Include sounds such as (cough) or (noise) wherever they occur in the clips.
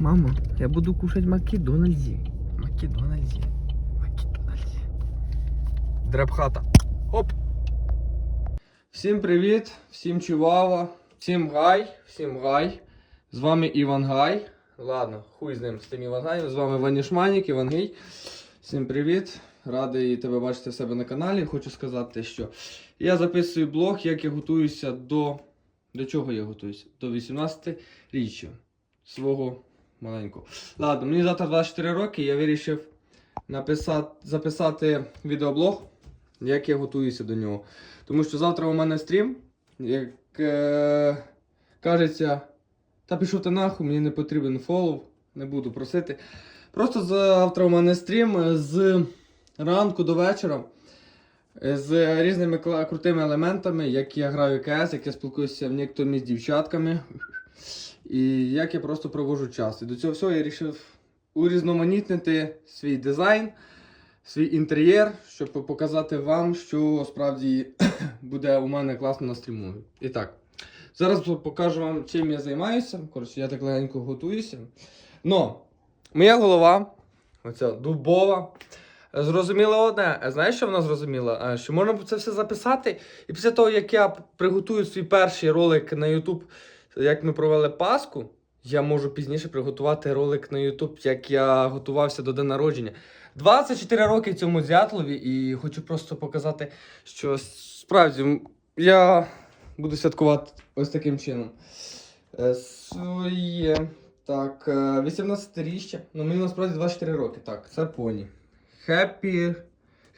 Мама, я буду кушать Макдональдсі. Макдональдсі. Макдональдсі. Дребхата. Оп. Всім привіт, всім чувава, всім гай, всім гай. З вами Іван Гай. Ладно, хуй з ним, з тим Іван Гаєм. З вами Ванішманік, Іван Гей. Всім привіт. Радий тебе бачити в себе на каналі. Хочу сказати, що я записую блог, як я готуюся до. До чого я готуюся? До 18 річчя свого маленького. Ладно, мені завтра 24 роки, я вирішив написати, записати відеоблог, як я готуюся до нього. Тому що завтра у мене стрім, як е, кажеться, та пішов ти нахуй, мені не потрібен фоллоу, не буду просити. Просто завтра у мене стрім з ранку до вечора. З різними крутими елементами, як я граю КС, як я спілкуюся в некоторі з дівчатками, і як я просто проводжу час. І до цього всього я вирішив урізноманітнити свій дизайн, свій інтер'єр, щоб показати вам, що справді (clears throat) буде у мене класно на стріму. І так, зараз покажу вам, чим я займаюся. Коротше, я так легенько готуюся. Но моя голова, оця дубова. Зрозуміла одне. Знаєш, що вона зрозуміла? Е, Що можна це все записати, і після того, як я приготую свій перший ролик на YouTube, як ми провели Пасху, я можу пізніше приготувати ролик на YouTube, як я готувався до дня народження. 24 роки цьому зятлові, і хочу просто показати, що справді я буду святкувати ось таким чином. Е, Своє. Так, 18-річчя. Ну, мені насправді 24 роки. Так, це поні. Happy,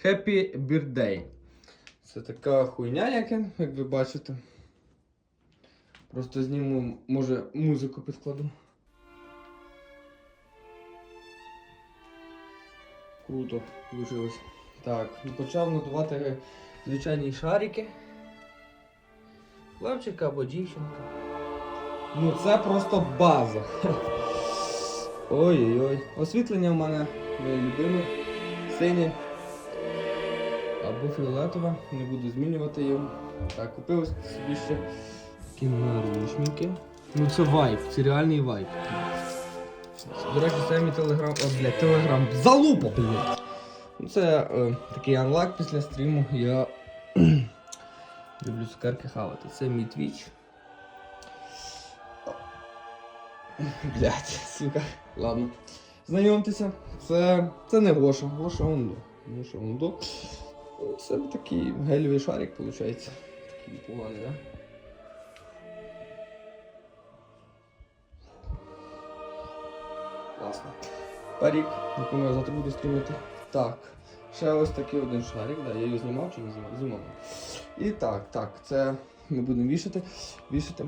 Happy Birthday. Це така хуйня, як, як ви бачите. Просто зніму, може, музику підкладу. Круто вийшло. Так, ну, почав надувати звичайні шарики. Хлопчика або дівчинка. Ну це просто база. (laughs) Ой-ой-ой. Освітлення в мене моє любиме. Синє. Або фіолетове. Не буду змінювати його. Так, купив собі ще такі наручники. Ну це вайп, це реальний вайп. До речі, це мій телеграм. О, блядь, телеграм. Залупа, блядь! Ну це е, такий анлак після стріму. Я (clears throat) люблю цукерки хавати. Це мій твіч. Блять, сука. Ладно. Знайомтеся, це, це не Гоша, Гоша Ондо. Гоша Ондо. Це такий гелевий шарик, виходить. Такий поганий, да? Класно. Парік, якому я завтра буду стрімити. Так. Ще ось такий один шарик, да, я його знімав чи не знімав? Знімав. І так, так, це ми будемо вішати. вішати.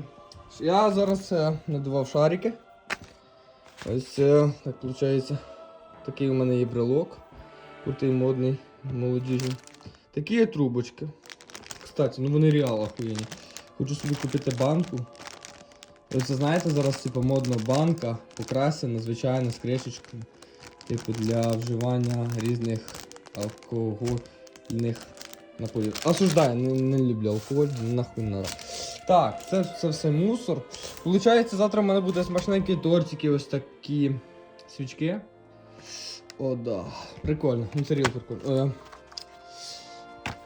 Я зараз е, надував шарики. Ось е, так виходить. Такий у мене є брелок. Крутий модний, молодіжний. Такі є трубочки. Кстати, ну вони реально охуєнні. Хочу собі купити банку. Це знаєте, зараз типу модна банка, покрасена, звичайно, з кришечкою. Типу для вживання різних алкогольних напоїв. Осуждаю, не, не люблю алкоголь, нахуй не надо. Так, це, це все мусор. Получається, завтра в мене буде смачненькі тортики, ось такі свічки. О, да. Прикольно. Ну це прикольно.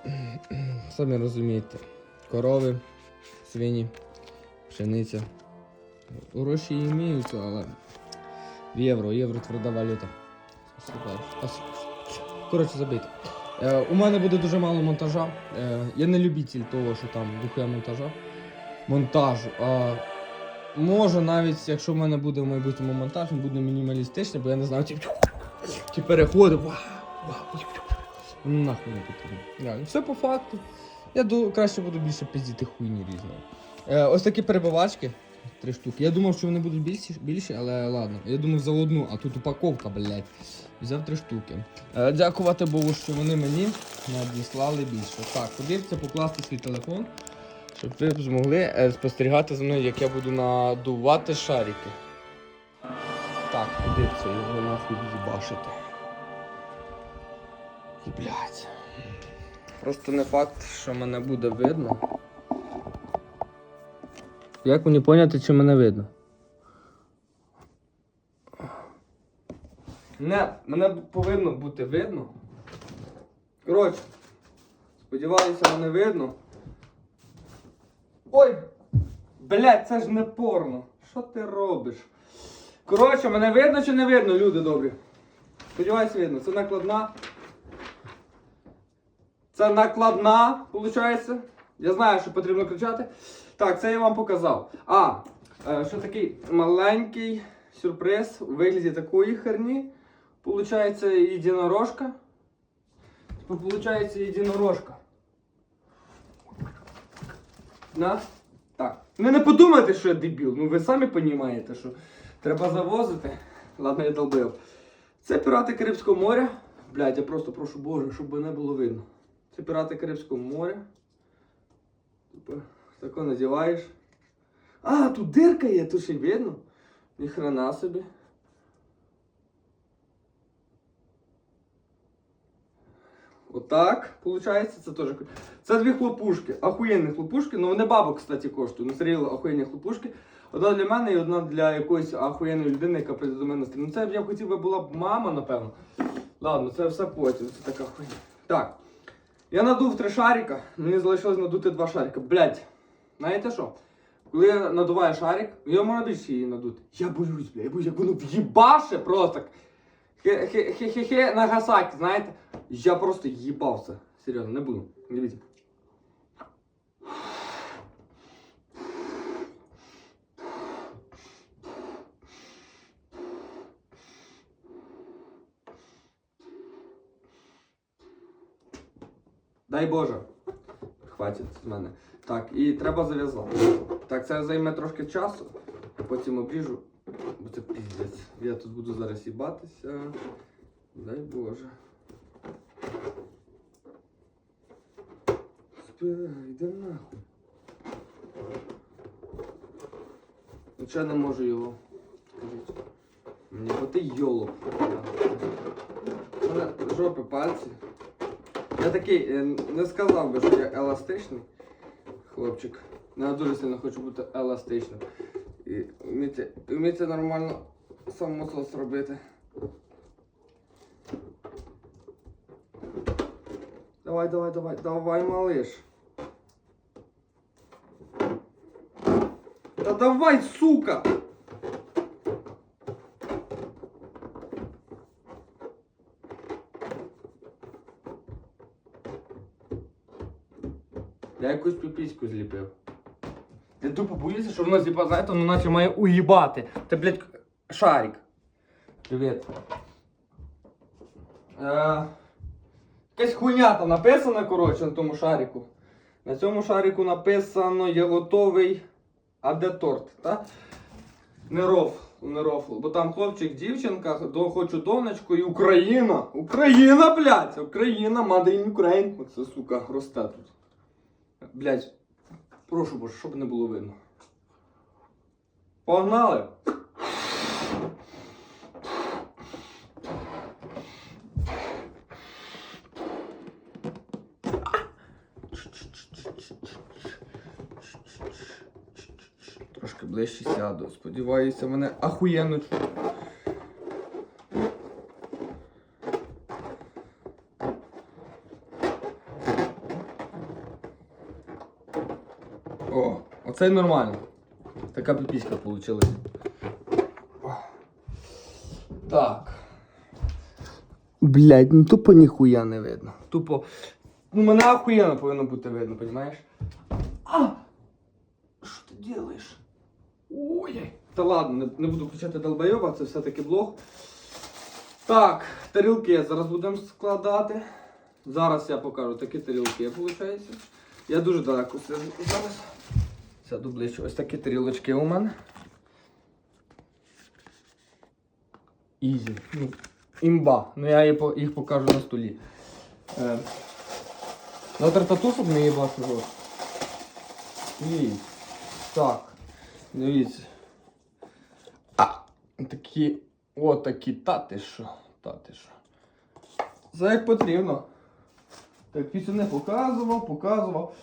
Е, Самі розумієте. Корови, свині, пшениця. Гроші іміються, але в євро, євро тверда валюта. Коротше, забийте. Е, у мене буде дуже мало монтажа. Е, я не любитель того, що там духує монтажа. Монтажу. А, може навіть, якщо в мене буде в майбутньому монтаж, він буде мінімалістичний, бо я не знаю, ті, ті переходи. Ну, нахуй не потрібно. Реально, все по факту. Я краще буду більше пиздіти хуйні різної. Е, ось такі перебивачки. Три штуки. Я думав, що вони будуть більші, більші, але ладно. Я думав за одну, а тут упаковка, блядь. Взяв три штуки. Е, дякувати Богу, що вони мені надіслали більше. Так, подивіться, покласти свій телефон, щоб ви змогли е, спостерігати за мною, як я буду надувати шарики. Так, подивіться, його нахуй їбашити. Блядь. Просто не факт, що мене буде видно. Як мені поняти, чи мене видно? Мене, мене повинно бути видно. Коротше, сподіваюся, мене видно. Ой! Блять, це ж не порно. Що ти робиш? Коротше, мене видно чи не видно, люди добрі? Сподіваюсь, видно. Це накладна. Це накладна, виходить. Я знаю, що потрібно кричати. Так, це я вам показав. А, е, що такий маленький сюрприз у вигляді такої херні. Получається єдинорожка. Типу, Получається єдинорожка. На. Так. Ну не подумайте, що я дебіл. Ну ви самі розумієте, що треба завозити. Ладно, я долбив. Це пірати Карибського моря. Блядь, я просто прошу Боже, щоб не було видно. Це пірати Карибського моря. Типа, тако надіваєш. А, тут дирка є, тут ще видно. Ніхрена собі. Отак, виходить, це теж. Це дві хлопушки. Ахуєнні хлопушки. Ну вони бабок, кстати, коштують. Ну, серйозно, ахуєнні хлопушки. Одна для мене і одна для якоїсь ахуєнної людини, яка прийде до мене стрім. Ну це б я хотів би була б мама, напевно. Ладно, це все потім. Це така хуйня. Так. Я надув три шарика, мені залишилось надути два шарика. Блять, знаєте що? Коли я надуваю шарик, я можу більше її надути. Я боюсь, бля, я боюсь, як воно в'їбаше просто. Хе-хе-хе Нагасакі, знаєте? Я просто їбався. Серйозно, не буду. Дивіться. Дай Боже. Хватить з мене. Так, і треба зав'язати. Так, це займе трошки часу, а потім обріжу. Бо це піздець. Я тут буду зараз їбатися. Дай Боже. Йди нахуй. Ну я не можу його? Скажіть. Мені бо ти йолоп. Жопи пальці. Я такий, е, не сказав би, що я еластичний хлопчик. Я дуже сильно хочу бути еластичним. І вміти, вміти нормально самосос робити. Давай, давай, давай, давай, малиш. Та давай, сука! Я якусь піпіську зліпив. Я тупо боюся, що воно зліпа, знаєте, воно наче має уїбати. Це, блядь, шарик. Привіт. Е, якась хуйня там написана, коротше, на тому шарику. На цьому шарику написано є готовий. А де торт, так? Не рофл, не рофл. Бо там хлопчик, дівчинка, до, хочу донечку і Україна. Україна, блядь! Україна, made Ukraine. Оце, сука, росте тут. Блять, прошу боже, щоб не було видно. Погнали! Трошки ближче сяду. Сподіваюся, мене ахуєнно чу- О, оце нормально. Така піпіська вийшла. Так. Блять, ну тупо ніхуя не видно. Тупо. Ну мене охуєнно повинно бути видно, розумієш? А! Що ти робиш? Ой. Та ладно, не, не буду включати долбойоба, це все-таки блог. Так, тарілки зараз будемо складати. Зараз я покажу такі тарілки, виходить. Я дуже далеко сиджу зараз. Сяду ближче. Ось такі тарілочки у мене. Ізі. Ну, імба. Ну я їх покажу на столі. Е, на тартату, щоб не їбати. І так. Дивіться. А, такі. О, такі. Та ти що? Та що? Це як потрібно. Так, пісню не показував, показував.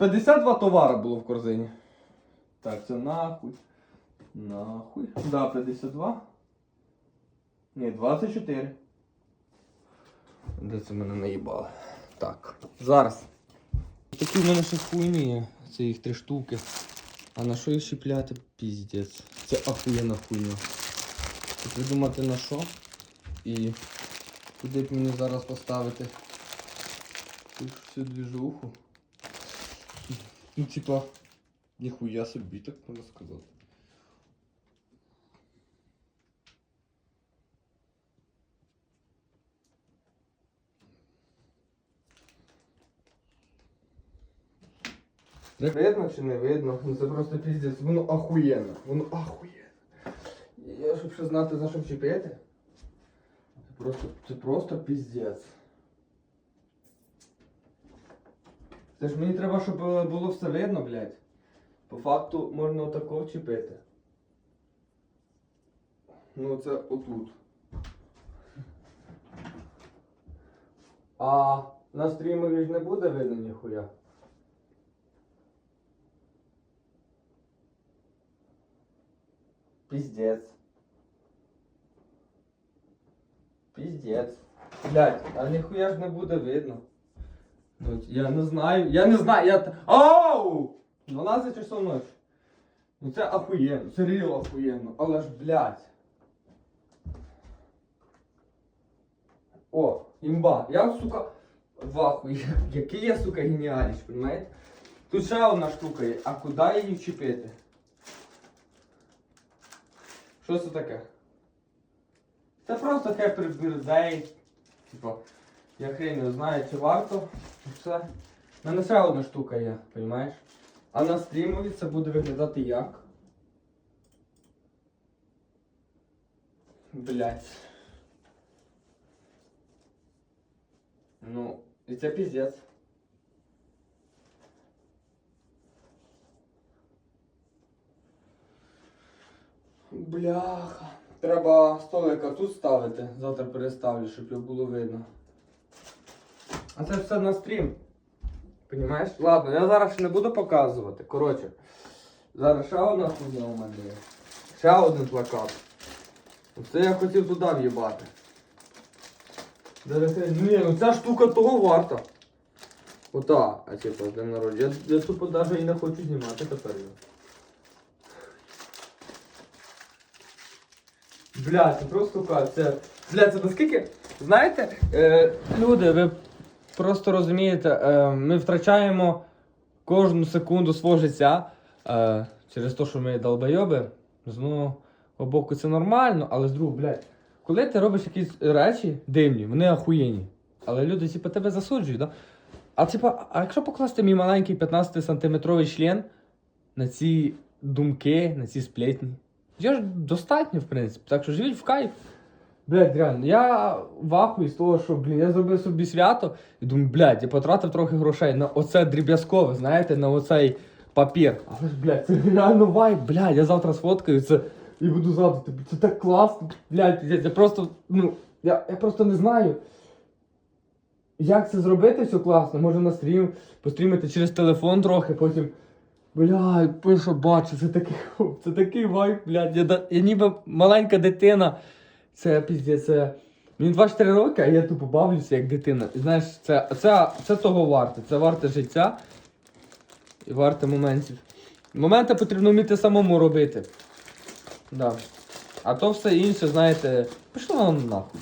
52 товари було в корзині. Так, це нахуй. Нахуй. Да, 52. Ні, 24. Де це мене наїбали? Так, зараз. Такі в мене ще хуйні є. Це їх три штуки. А на що їх чіпляти? Піздець. Це ахуєнна хуйня. Тут придумати на що. І куди б мені зараз поставити цю всю двіжуху. Ну, типа, ніхуя собі так можна сказати. Видно чи не видно? Ну це просто піздець. Воно ахуєнно. Воно ахуєнно. Я щоб ще знати за що вчепити. Це просто, це просто піздець. Це ж мені треба, щоб е, було все видно, блядь. По факту можна отако вчепити. Ну це отут. А на стрімері ж не буде видно ніхуя. Пиздец. Пиздец. Блять, а ніхуя ж не буде видно. Ну, я не знаю, я не знаю, я... Оу! 12 часов ночі. Ну це ахуєнно, це реально ахуєнно, але ж, блядь. О, імба. Я, сука, в ахуї. (laughs) Який я, сука, геніальність, понимаєте? Тут ще одна штука є, а куди її вчепити? Що це таке? Це просто Happy Birthday. Типа, я хрень не знаю, чи варто. Це. У мене одна штука є, розумієш? А на стрімові це буде виглядати як? Блять. Ну, і це піздець. Бляха. Треба столика тут ставити, завтра переставлю, щоб його було видно. А це все на стрім. Понімаєш? Ладно, я зараз ще не буду показувати. Коротше, зараз ще одна хуйня у мене є. Ще один плакат. Оце я хотів туди в'їбати. Я- Ні, ну ця штука того варта. Ота, а типа, з днем народження. Я, я тупо навіть і не хочу знімати тепер його. Бля, це просто кайф. Це, бля, це наскільки. Знаєте, е, люди, ви просто розумієте, е, ми втрачаємо кожну секунду свого життя е, через те, що ми долбойоби. З одного боку це нормально, але з другого, блядь, коли ти робиш якісь речі дивні, вони ахуєнні. Але люди, типу, тебе засуджують, да? А типа, а якщо покласти мій маленький 15-сантиметровий член на ці думки, на ці сплетні? Я ж достатньо, в принципі. Так що живіть в кайф. Блядь, реально, я в ахуї з того, що, блін, я зробив собі свято і думаю, блядь, я потратив трохи грошей на оце дріб'язкове, знаєте, на оцей папір. Але ж, блядь, це реально вайб, блядь, я завтра сфоткаю це і буду тобі, це так класно, блядь, пиздець, я просто, ну, я, я просто не знаю. Як це зробити все класно? Може на стрім, пострімити через телефон трохи, потім. Бля, пишу, бачу, це такий, (laughs) це такий вайб, блядь. Я, я ніби маленька дитина. Це піздець, це. Мені 24 роки, а я тупо бавлюся як дитина. Знаєш, це, це, це того варте. Це варте життя і варте моментів. Моменти потрібно вміти самому робити. Да. А то все інше, знаєте, пішло вам нахуй.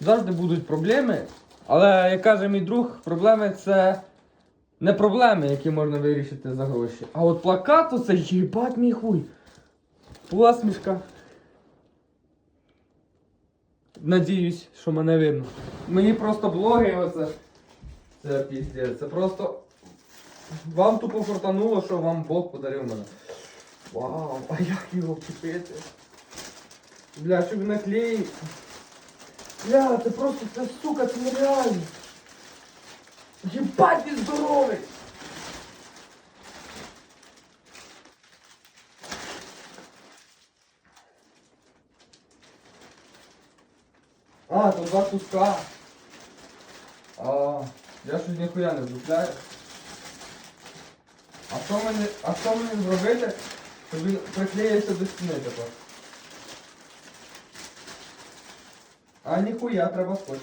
Завжди будуть проблеми. Але, як каже мій друг, проблеми це не проблеми, які можна вирішити за гроші. А от плакат оце їбать мій хуй. Посмішка. Надіюсь, що мене видно. Мені просто блоги оце. Це піздець. Це просто. Вам тупо фортануло, що вам Бог подарив мене. Вау, а як його вчепити? Бля, щоб наклеїти. Бля, це просто, це сука, це нереально. Єбать він здоровий! А, тут два куска. А, я щось ніхуя не вдупляю. А що мені, а що мені зробити, щоб він приклеївся до стіни тепер? А ніхуя, треба скотч.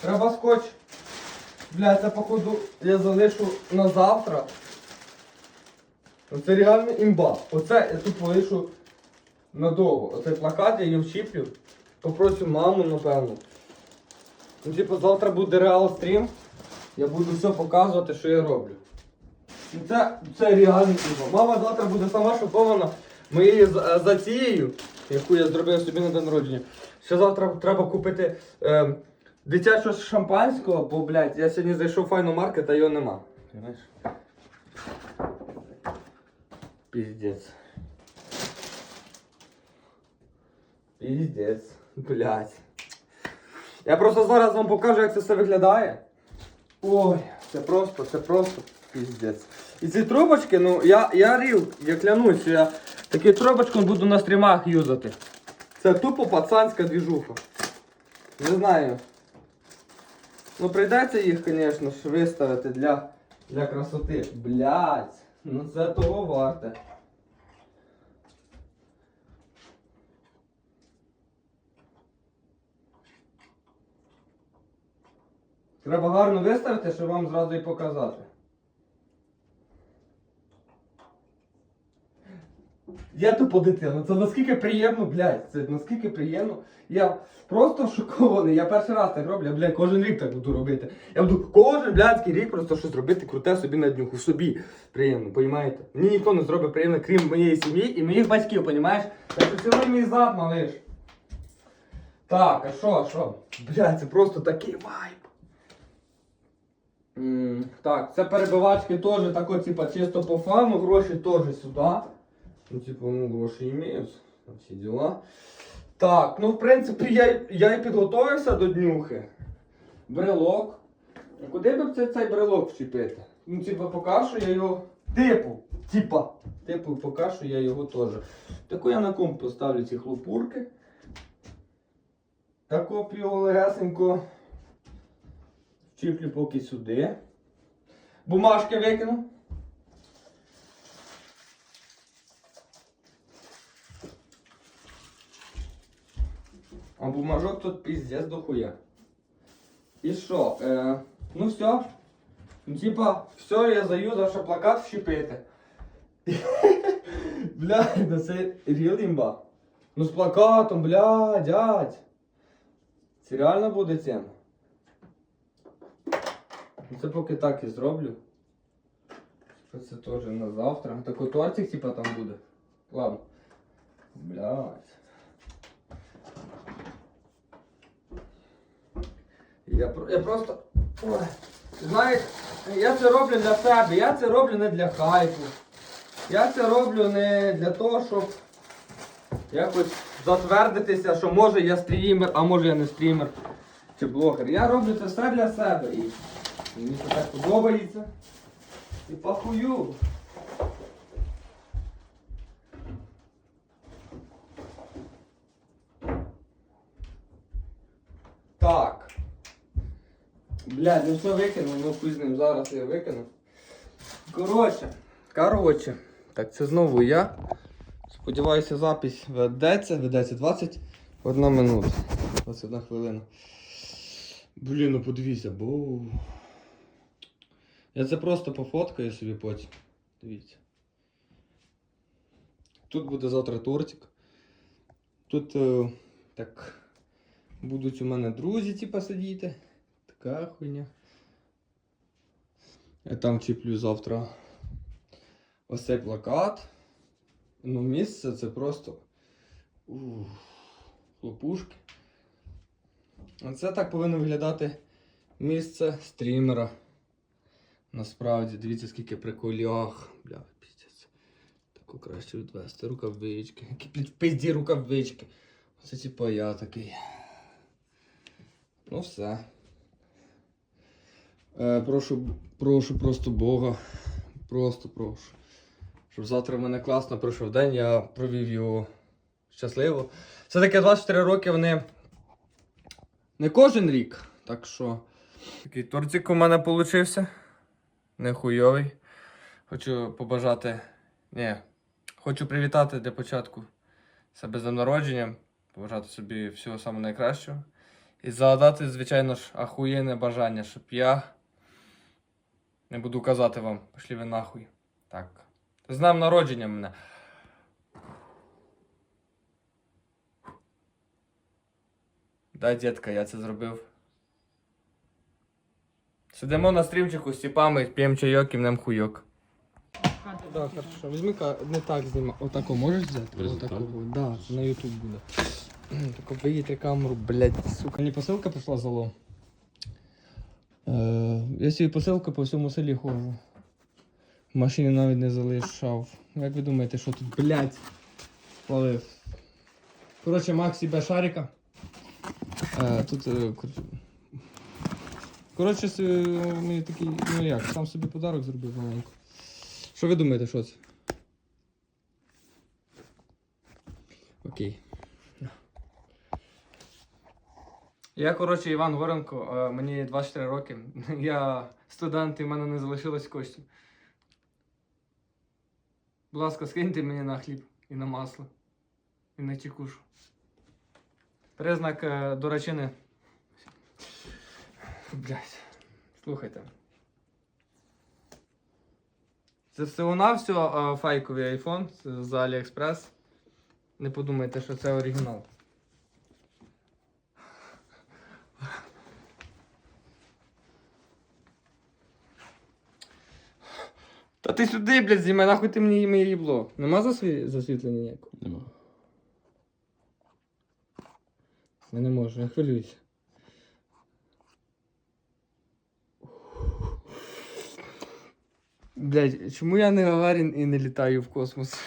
Треба скотч. Бля, це походу я залишу на завтра. Оце реально імба. Оце я тут полишу надовго. Оцей плакат я її вчіплю. Попросю маму, напевно. Ну, типу, завтра буде реал стрім. Я буду все показувати, що я роблю. Ну, Це, це реально імба. Мама завтра буде сама шокована моєю за- затією, яку я зробив собі на день народження. Ще завтра треба купити е, дитячого шампанського, бо, блядь, я сьогодні зайшов в файну маркет, а його нема. Піздець. Піздець. Блядь. Я просто зараз вам покажу, як це все виглядає. Ой, це просто, це просто піздець. І ці трубочки, ну я, я рів, я клянусь, що я такі трубочки буду на стрімах юзати. Це тупо пацанська двіжуха. Не знаю. Ну прийдеться їх, звісно ж, виставити для, для красоти. Блять, ну це того варте. Треба гарно виставити, щоб вам зразу і показати. Я тупо дитина, це наскільки приємно, блядь, це наскільки приємно. Я просто шокований. Я перший раз так роблю, я, блядь, кожен рік так буду робити. Я буду кожен блядський рік просто щось робити круте собі на днюху. Собі приємно, понімаєте? Мені ніхто не зробить приємно, крім моєї сім'ї і моїх батьків, понімаєш? Так що цілий мій зад, малиш. Так, а що, а що? Блядь, це просто такий вайб. Так, це перебивачки теж тако, типа, чисто по фану, гроші теж сюди. Ну, типу, ну, гроші імеють, всі діла. Так, ну в принципі я, я і підготовився до днюхи. Брелок. Куди б це, цей брелок вчепити? Ну, типа, поки що я його. Типу, типа, типу, поки що я його теж. Таку я на комп поставлю ці хлопурки. Так копію легесенько. Вчіплю поки сюди. Бумажки викину. А бумажок тут пиздец дохуя. І що? Е, ну все. Ну, типа, все, я заюзав, що плакат вщепити. (laughs) Бля, да це ріл імба. Ну з плакатом, бля, дядь. Це реально буде тема. Ну це поки так і зроблю. Це теж на завтра. Такий тортик типа там буде. Ладно. Блядь. Я, я просто. Ой. Знаєш, я це роблю для себе, я це роблю не для хайпу. Я це роблю не для того, щоб якось затвердитися, що може я стрімер, а може я не стрімер чи блогер. Я роблю це все для себе. І мені це так подобається. І похую. Так. Блядь, ну все викинув, ну хуй ним зараз я викину. Коротше, коротше. Так, це знову я. Сподіваюся, запись ведеться, ведеться 21 минута. 21 хвилина. Блін, ну подивіться, бо. Я це просто пофоткаю собі потім. Дивіться. Тут буде завтра тортик. Тут е, так будуть у мене друзі, типа, сидіти. Така хуйня. Я там чіплю завтра ось цей плакат. Ну, місце це просто. Ух, хлопушки. Оце так повинно виглядати місце стрімера. Насправді, дивіться, скільки приколів. Бля, піздець. Таку краще відвести. Рукавички. Які пизді рукавички. Оце типа я такий. Ну все. Е, прошу, прошу просто Бога. Просто прошу. Щоб завтра в мене класно пройшов день, я провів його щасливо. Все-таки 24 роки вони не кожен рік. Так що. Такий тортик у мене получився. Не хуйовий. Хочу побажати. Ні. Хочу привітати для початку себе з днем народження, побажати собі всього самого найкращого. І загадати, звичайно ж, ахуєнне бажання, щоб я не буду казати вам, пішли ви нахуй. Так. З днем народження мене. Да, дітка, я це зробив. Сидимо на стрімчику з тіпами, п'ємо чайок і мнем хуйок. Так, хорошо. Візьми не так знімай. Отако можеш взяти? Отако. Да, на YouTube буде. (clears throat) Тако виїти камеру, блядь, сука. Мені посилка прийшла з Е, я собі посилку по всьому селі ходжу. В машині навіть не залишав. Як ви думаєте, що тут, блядь, спалив? Коротше, Максі без шарика. Е, тут. е, коротше, Коротше, е, мені такий, ну як, сам собі подарок зробив маленько. Що ви думаєте, що це? Окей. Я, коротше, Іван Горенко, мені 24 роки. (laughs) Я студент і в мене не залишилось коштів. Будь ласка, скиньте мені на хліб і на масло. І на тікушу. Признак е, дурачини. Блять. Слухайте. Це всього-навсього е, фейковий айфон з, AliExpress. Не подумайте, що це оригінал. Та ти сюди, блядь, знімай, нахуй ти мені моє їбло. Нема засві... засвітлення ніякого? Нема. Я не можу, я хвилююся. Блять, чому я не Гагарін і не літаю в космос?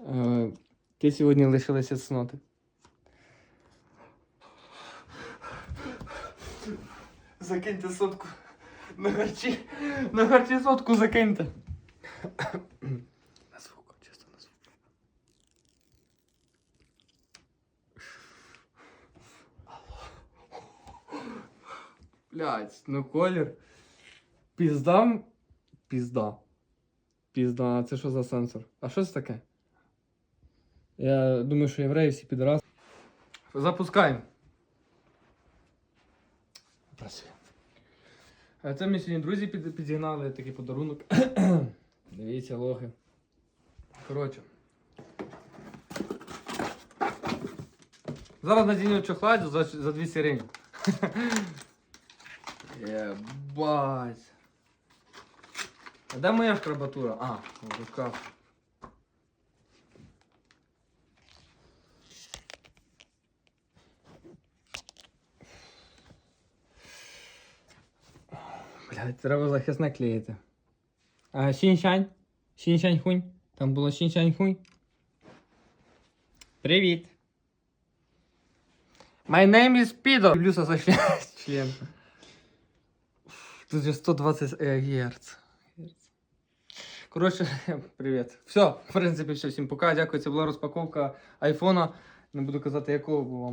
Е, Ти сьогодні лишилася цноти. Закиньте сотку. На харчі. На харчі сотку закиньте. На звук, чисто на звук. Блять, ну колір. Пізда. Пізда. Пізда, це що за сенсор? А що це таке? Я думаю, що євреї всі підраз. Запускаємо. Працює. А це мені сьогодні друзі під, підігнали такий подарунок. (clears throat) Дивіться, лохи. Коротше. Зараз надіню чохладю за, за 200 гривень. (laughs) Єбать. А де моя шкрабатура? А, в руках. Блядь, треба захисне клеїти. А, Сіньшань? Сіньшань хунь? Там було Сіньшань хунь? Привіт. My name is Pido. Люблюся за член. Тут же 120 Гц. Коротше, (laughs) привіт. Все, в принципі, все. Всім пока. Дякую. Це була розпаковка айфона. Не буду казати, якого, бо вам